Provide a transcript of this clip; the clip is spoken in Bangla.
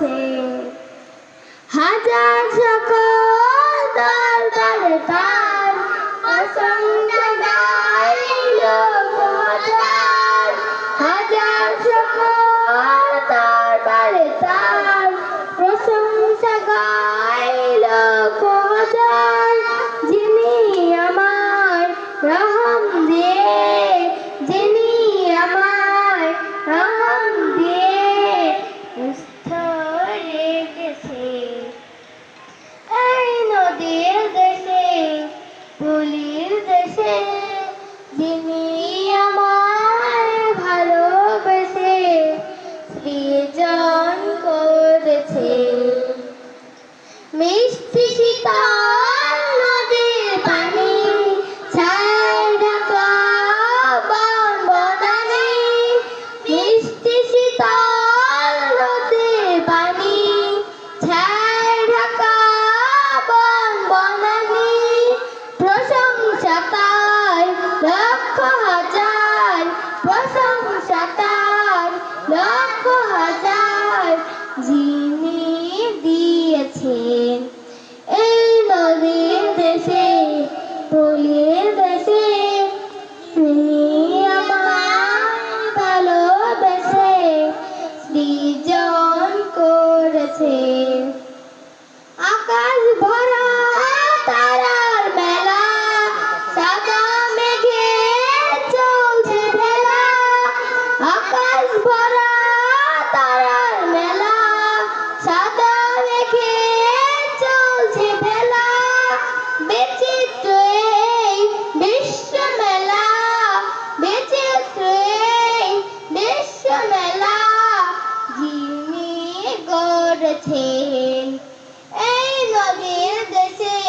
আছে হাজার সকল দরবারে তার হাজার হাজার সকল দরবারে তার প্রশংসা গায় লোক হাজার যিনি যিনি আমার ভালোবেসে সৃজন করেছে। মিষ্টি শীতল Z. করেছেন। এই নবীর দেশে